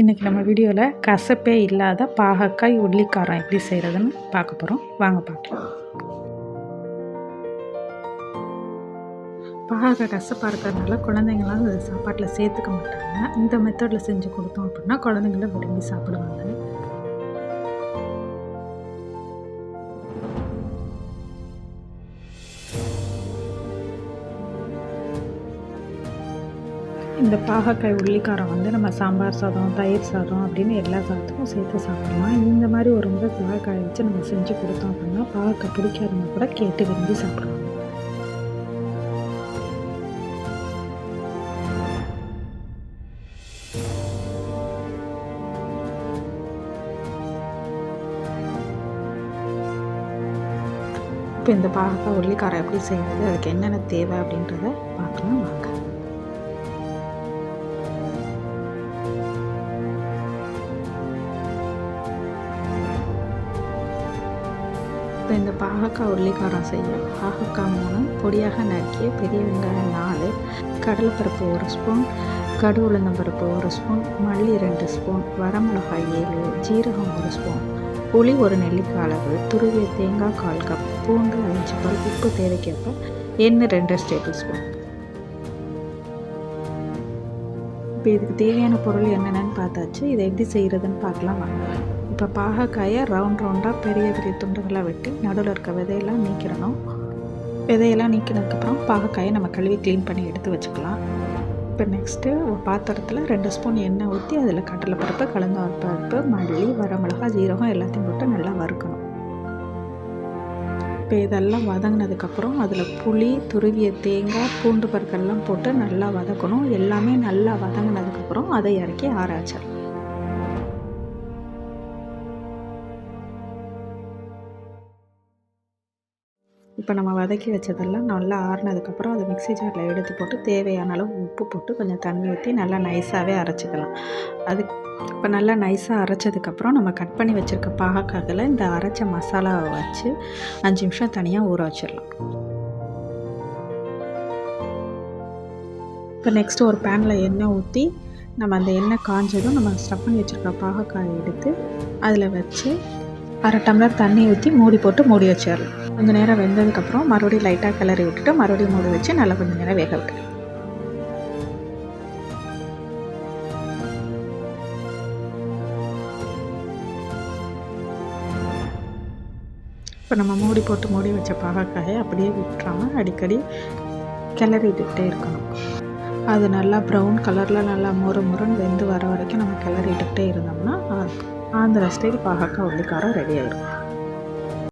இன்றைக்கி நம்ம வீடியோவில் கசப்பே இல்லாத பாகக்காய் உள்ளிக்காரம் எப்படி செய்கிறதுன்னு பார்க்க போகிறோம் வாங்க பார்க்கலாம். பாகக்காய் கசப்பாக இருக்கிறதுனால குழந்தைங்களாம் சாப்பாட்டில் சேர்த்துக்க மாட்டாங்க. இந்த மெத்தடில் செஞ்சு கொடுத்தோம் அப்படின்னா குழந்தைங்களும் விரும்பி சாப்பிடுவாங்க. இந்த பாகக்காய் உள்ளிக்காரம் வந்து நம்ம சாம்பார் சாதம் தயிர் சாதம் அப்படின்னு எல்லா சாதத்துக்கும் சேர்த்து சாப்பிடலாம். இந்த மாதிரி ஒரு முறை பாகக்காய் வச்சு நம்ம செஞ்சு கொடுத்தோம் அப்படின்னா பாகக்காய் பிடிக்காதவங்க கூட கேட்டு விரும்பி சாப்பிடுவாங்க இப்போ இந்த பாகக்காய் உள்ளிக்காரம் எப்படி செய்வது அதுக்கு என்னென்ன தேவை அப்படின்றத பார்க்கலாம் வாங்க. இப்போ இந்த பாகக்காய் உள்ளிக்காரம் செய்ய பாகக்காய் மூணு பொடியாக நறுக்கிய பெரிய வெங்காயம் நாலு கடலைப்பருப்பு ஒரு ஸ்பூன் கடு உளுந்தம்பருப்பு ஒரு ஸ்பூன் மல்லி ரெண்டு ஸ்பூன் வரமிளகாய் ஏழு ஜீரகம் ஒரு ஸ்பூன் புளி ஒரு நெல்லிக்காய் அளவு துருவிய தேங்காய் கால் கப் பூண்டு அஞ்சு பல் உப்பு தேவைக்கேற்ப எண்ணெய் ரெண்டு டேபிள் ஸ்பூன் இப்போ இதுக்கு தேவையான பொருள் என்னென்னு பார்த்தாச்சு. இதை எப்படி செய்கிறதுன்னு பார்க்கலாம். வாங்க இப்போ பாகக்காயை ரவுண்ட் ரவுண்டாக பெரிய பெரிய துண்டுகளாக வெட்டி நடுவில் இருக்க விதையெல்லாம் நீக்கிடணும். விதையெல்லாம் நீக்கினதுக்கப்புறம் பாகக்காயை நம்ம கழுவி க்ளீன் பண்ணி எடுத்து வச்சுக்கலாம். இப்போ நெக்ஸ்ட்டு ஒரு பாத்திரத்தில் ரெண்டு ஸ்பூன் எண்ணெய் ஊற்றி அதில் கடலைப்பருப்பு கலந்த பருப்பு மல்லி வரமிளகா ஜீரகம் எல்லாத்தையும் போட்டு நல்லா வறுக்கணும். இப்போ இதெல்லாம் வதங்கினதுக்கப்புறம் அதில் புளி துருவிய தேங்காய் பூண்டு பருக்கெல்லாம் போட்டு நல்லா வதக்கணும். எல்லாமே நல்லா வதங்கினதுக்கப்புறம் அதை இறக்கி ஆராய்ச்சிடலாம் இப்போ நம்ம வதக்கி வச்சதெல்லாம் நல்லா ஆறுனதுக்கப்புறம் அதை மிக்ஸி ஜாரில் எடுத்து போட்டு தேவையான அளவு உப்பு போட்டு கொஞ்சம் தண்ணி ஊற்றி நல்லா நைஸாகவே அரைச்சிக்கலாம். அது இப்போ நல்லா நைஸாக அரைச்சதுக்கப்புறம் நம்ம கட் பண்ணி வச்சுருக்க பாகக்காயில் இந்த அரைச்ச மசாலாவை வச்சு அஞ்சு நிமிஷம் தனியாக ஊற வச்சிடலாம். இப்போ நெக்ஸ்ட்டு ஒரு பேனில் எண்ணெய் ஊற்றி நம்ம அந்த எண்ணெய் காஞ்சதும் நம்ம ஸ்டஃப் பண்ணி வச்சுருக்க பாகக்காயை எடுத்து அதில் வச்சு அரை டம்ளர் தண்ணி ஊற்றி மூடி போட்டு மூடி வச்சிடலாம். கொஞ்சம் நேரம் வெந்ததுக்கப்புறம் மறுபடியும் லைட்டாக கிளறி விட்டுட்டு மறுபடியும் மூடி வச்சு நல்லா கொஞ்சம் நேரம் வேக விட்டு. இப்போ நம்ம மூடி போட்டு மூடி வச்ச பாகக்காயை அப்படியே விட்டுறாமல் அடிக்கடி கிளறிட்டுக்கிட்டே இருக்கணும். அது நல்லா ப்ரௌன் கலரில் நல்லா முறு முருன்னு வெந்து வர வரைக்கும் அந்த கிளறி விட்டுக்கிட்டே வந்து ஆந்திரா ஸ்டைல் பாகக்காய் உள்ளிக்காரம் ரெடி ஆகிடும்